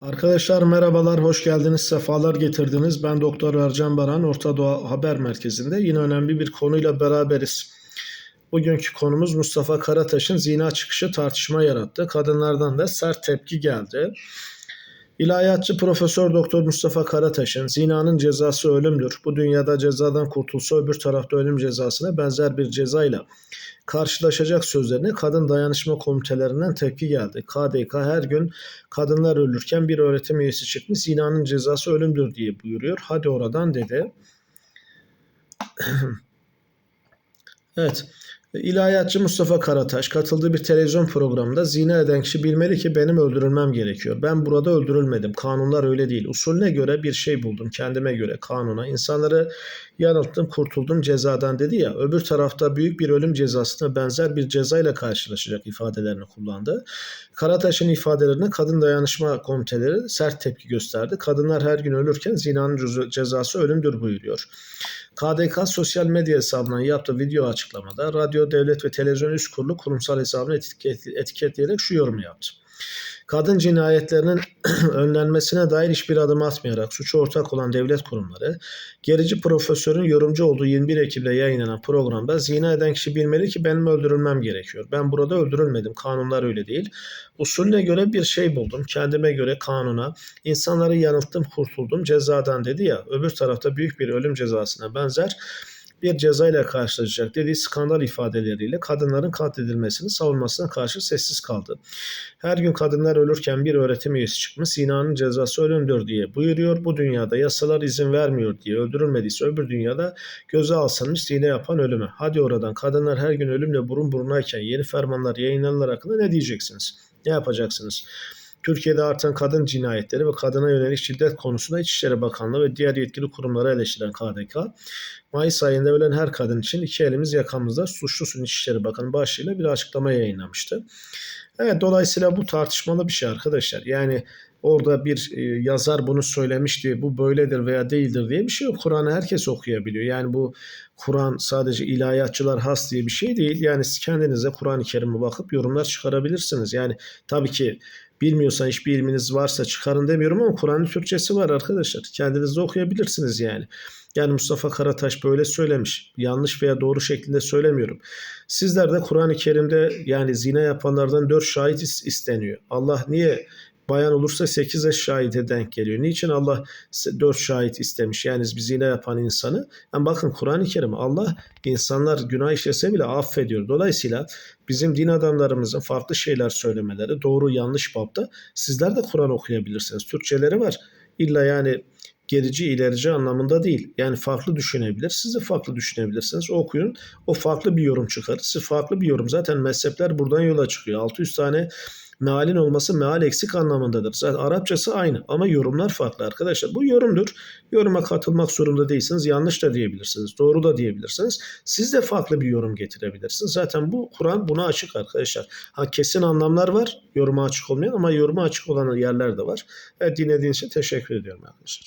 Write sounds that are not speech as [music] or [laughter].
Arkadaşlar merhabalar, hoş geldiniz, sefalar getirdiniz. Ben Doktor Ercan Baran, Orta Doğa Haber Merkezi'nde yine önemli bir konuyla beraberiz. Bugünkü konumuz Mustafa Karataş'ın zina çıkışı tartışma yarattı. Kadınlardan da sert tepki geldi. İlahiyatçı Profesör Doktor Mustafa Karataş'ın zinanın cezası ölümdür. Bu dünyada cezadan kurtulsa öbür tarafta ölüm cezasına benzer bir cezayla karşılaşacak sözlerine kadın dayanışma komitelerinden tepki geldi. KDK her gün kadınlar ölürken bir öğretim üyesi çıkmış zinanın cezası ölümdür diye buyuruyor. Hadi oradan dedi. [clears throat] evet. İlahiyatçı Mustafa Karataş katıldığı bir televizyon programında zina eden kişi bilmeli ki benim öldürülmem gerekiyor. Ben burada öldürülmedim. Kanunlar öyle değil. Usulüne göre bir şey buldum. Kendime göre kanuna. İnsanları yanılttım, kurtuldum cezadan dedi ya. Öbür tarafta büyük bir ölüm cezasına benzer bir cezayla karşılaşacak ifadelerini kullandı. Karataş'ın ifadelerine kadın dayanışma komiteleri sert tepki gösterdi. Kadınlar her gün ölürken zinanın cezası ölümdür buyuruyor. KDK sosyal medya hesabından yaptığı video açıklamada Radyo, Devlet ve Televizyon Üst Kurulu kurumsal hesabını etiket, etiketleyerek şu yorumu yaptı. Kadın cinayetlerinin [clears throat] önlenmesine dair hiçbir adım atmayarak suçu ortak olan devlet kurumları, gerici profesörün yorumcu olduğu 21 Ekim'de yayınlanan programda zina eden kişi bilmeli ki benim öldürülmem gerekiyor. Ben burada öldürülmedim. Kanunlar öyle değil. Usulüne göre bir şey buldum. Kendime göre kanuna. insanları yanılttım, kurtuldum cezadan dedi ya. Öbür tarafta büyük bir ölüm cezasına benzer bir cezayla karşılaşacak dediği skandal ifadeleriyle kadınların katledilmesini savunmasına karşı sessiz kaldı. Her gün kadınlar ölürken bir öğretim üyesi çıkmış zinanın cezası ölümdür diye buyuruyor. Bu dünyada yasalar izin vermiyor diye öldürülmediyse öbür dünyada göze alsanmış zine yapan ölüme. Hadi oradan kadınlar her gün ölümle burun burunayken yeni fermanlar yayınlanır hakkında ne diyeceksiniz? Ne yapacaksınız? Türkiye'de artan kadın cinayetleri ve kadına yönelik şiddet konusunda İçişleri Bakanlığı ve diğer yetkili kurumları eleştiren KDK, Mayıs ayında ölen her kadın için iki elimiz yakamızda suçlusun İçişleri Bakanı başlığıyla bir açıklama yayınlamıştı. Evet dolayısıyla bu tartışmalı bir şey arkadaşlar. Yani orada bir e, yazar bunu söylemişti, bu böyledir veya değildir diye bir şey yok. Kur'an'ı herkes okuyabiliyor. Yani bu Kur'an sadece ilahiyatçılar has diye bir şey değil. Yani siz kendinize Kur'an-ı Kerim'e bakıp yorumlar çıkarabilirsiniz. Yani tabii ki bilmiyorsan hiçbir ilminiz varsa çıkarın demiyorum ama Kur'an'ın Türkçesi var arkadaşlar. Kendiniz de okuyabilirsiniz yani. Yani Mustafa Karataş böyle söylemiş. Yanlış veya doğru şeklinde söylemiyorum. Sizler de Kur'an-ı Kerim'de yani zina yapanlardan dört şahit isteniyor. Allah niye bayan olursa 8'e şahide denk geliyor. Niçin Allah 4 şahit istemiş? Yani biz zina yapan insanı. Yani bakın Kur'an-ı Kerim Allah insanlar günah işlese bile affediyor. Dolayısıyla bizim din adamlarımızın farklı şeyler söylemeleri doğru yanlış babda sizler de Kur'an okuyabilirsiniz. Türkçeleri var. İlla yani gerici ilerici anlamında değil. Yani farklı düşünebilir. Siz de farklı düşünebilirsiniz. Okuyun. O farklı bir yorum çıkarır. Siz farklı bir yorum. Zaten mezhepler buradan yola çıkıyor. 600 tane mealin olması meal eksik anlamındadır. Zaten Arapçası aynı ama yorumlar farklı arkadaşlar. Bu yorumdur. Yoruma katılmak zorunda değilsiniz. Yanlış da diyebilirsiniz. Doğru da diyebilirsiniz. Siz de farklı bir yorum getirebilirsiniz. Zaten bu Kur'an buna açık arkadaşlar. Ha kesin anlamlar var. Yoruma açık olmayan ama yoruma açık olan yerler de var. Evet dinlediğiniz için teşekkür ediyorum arkadaşlar.